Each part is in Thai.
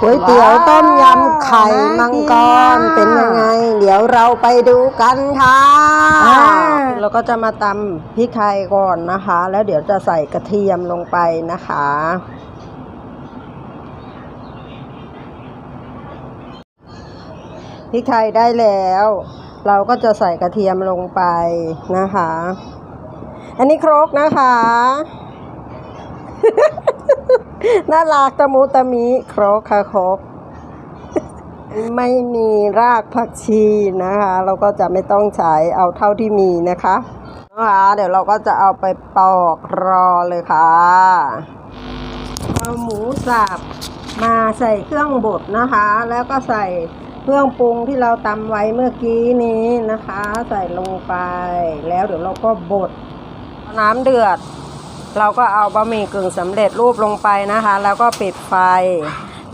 ก๋วยเตี๋ยวต้มยำไข่มังกรเป็นยังไง เดี๋ยวเราไปดูกันค่ะอ่าเราก็จะมาตำพริกไทยก่อนนะคะ แล้วเดี๋ยวจะใส่กระเทียมลงไปนะคะ พริกไทยได้แล้ว เราก็จะใส่กระเทียมลงไปนะคะ อันนี้ครกนะคะ น่ารักตะมูตะมิครกค่ะครกไม่มีรากผักชีนะคะ เราก็จะไม่ต้องใช้เอาเท่าที่มีนะคะนะคะเดี๋ยวเราก็จะเอาไปปอกรอเลยค่ะเอาหมูสับมาใส่เครื่องบดนะคะ แล้วก็ใส่เครื่องปรุงที่เราตำไว้เมื่อกี้นี้นะคะ ใส่ลงไปแล้วเดี๋ยวเราก็บดน้ำเดือด เราก็เอาบะหมี่กึ่งสำเร็จรูปลงไปนะคะ แล้วก็ปิดไฟ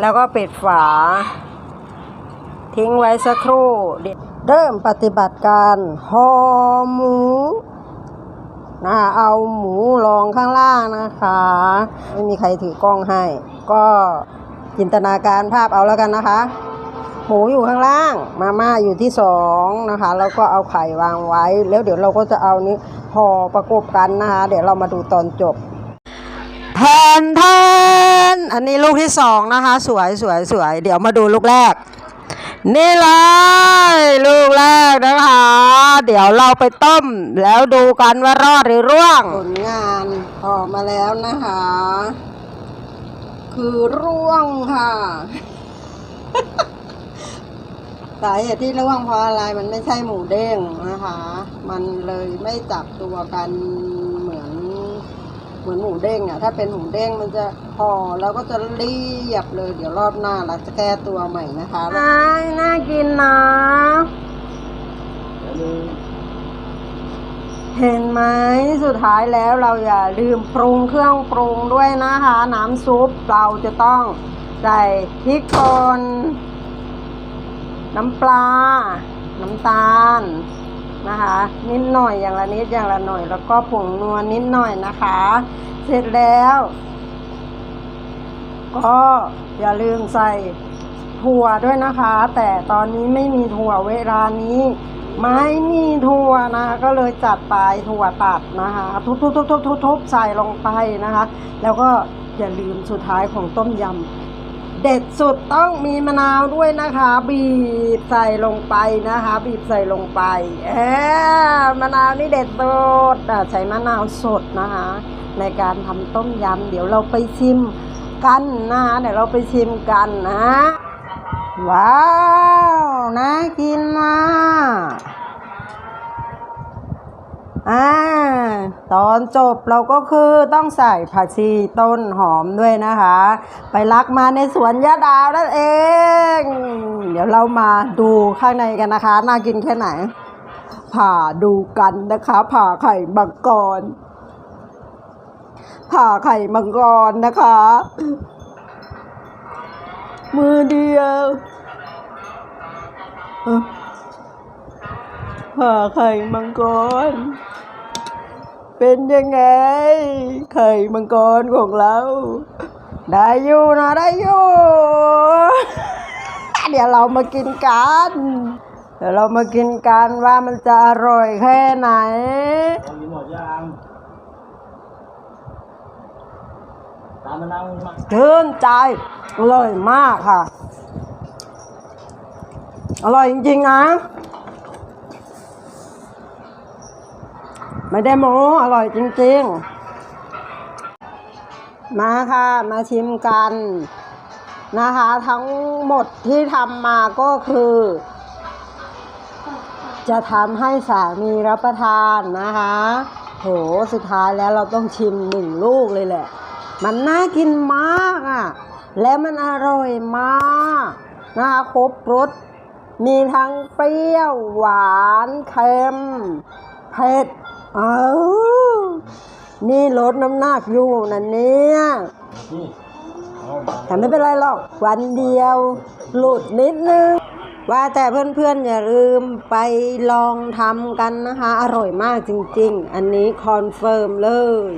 แล้วก็ปิดฝา ทิ้งไว้สักครู่ เริ่มปฏิบัติการห่อหมูนะเอาหมูรองข้างล่างนะคะ ไม่มีใครถือกล้องให้ ก็จินตนาการภาพเอาแล้วกันนะคะ หมูอยู่ข้างล่าง มาม่าอยู่ที่สองนะคะ แล้วก็เอาไข่วางไว้ แล้วเดี๋ยวเราก็จะเอานี้ห่อประกบกันนะคะ เดี๋ยวเรามาดูตอนจบแทนแทนอันนี้ลูกที่สองนะคะ สวยสวยสวยเดี๋ยวมาดูลูกแรก นี่เลยลูกแรกนะคะ เดี๋ยวเราไปต้ม แล้วดูกันว่ารอดหรือร่วงผลงานออกมาแล้วนะคะ คือร่วงค่ะ สาเหตุที่ร่วงเพราะอะไรมันไม่ใช่หมูเด้งนะคะ มันเลยไม่จับตัวกันเหมือนเหมือนหมูเด้งอะถ้าเป็นหมูเด้งมันจะห่อแล้วก็จะเรียบเลย เดี๋ยวรอบหน้าเราจะแก้ตัวใหม่นะคะน่ากินนะเห็นไหมสุดท้ายแล้วเราอย่าลืมปรุงเครื่องปรุงด้วยนะคะ น้ำซุปเราจะต้องใส่พริกป่น น้ำปลา น้ำตาลนะคะ นิดหน่อยอย่างละนิดอย่างละหน่อย แล้วก็ผงนวลนิดหน่อยนะคะ เสร็จแล้ว ก็อย่าลืมใส่ถั่วด้วยนะคะ แต่ตอนนี้ไม่มีถั่วเวลานี้ไม่มีถั่วนะคะก็เลยจัดไปถั่วตัดนะคะ ทุบๆๆๆๆใส่ลงไปนะคะ แล้วก็อย่าลืมสุดท้ายของต้มยำ เด็ดสุดต้องมีมะนาวด้วยนะคะ บีบใส่ลงไปนะคะ บีบใส่ลงไปเอมะนาวนี่เด็ดสุดอะใส่มะนาวสดนะคะ ในการทำต้มยำเดี๋ยวเราไปชิมกันนะคะเดี๋ยวเราไปชิมกันนะ ว้าวน่ากินมากอ่า ตอนจบเราก็คือต้องใส่ผักชีต้นหอมด้วยนะคะ ไปรักมาในสวนยะดาวนั่นเอง เดี๋ยวเรามาดูข้างในกันนะคะ น่ากินแค่ไหน ผ่าดูกันนะคะ ผ่าไข่มังกรผ่าไข่มังกรนะคะ มือเดียวผ่าไข่มังกร เป็นยังไงไข่มังกรของเรา ได้อยู่นะได้อยู่ เดี๋ยวเรามากินกัน เดี๋ยวเรามากินกันว่ามันจะอร่อยแค่ไหนมีหมดยังตามมะนาวมาชื่นใจอร่อยมากค่ะ อร่อยจริงๆนะ ไม่ได้โม้อร่อยจริงๆ มาค่ะ มาชิมกันนะคะ ทั้งหมดที่ทำมาก็คือ จะทำให้สามีรับประทานนะคะ โหสุดท้ายแล้วเราต้องชิมหนึ่งลูกเลยแหละ มันน่ากินมากอะ และมันอร่อยมากนะคะครบรสมีทั้งเปรี้ยวหวานเค็มเผ็ด เอานี่ลดน้ำหนักอยู่นะเนี่ยนี่เอามาแต่ไม่เป็นไรหรอก วันเดียว หลุดนิดนึง ว่าแต่เพื่อนๆ อย่าลืมไปลองทำกันนะคะ อร่อยมากจริงๆ อันนี้คอนเฟิร์มเลย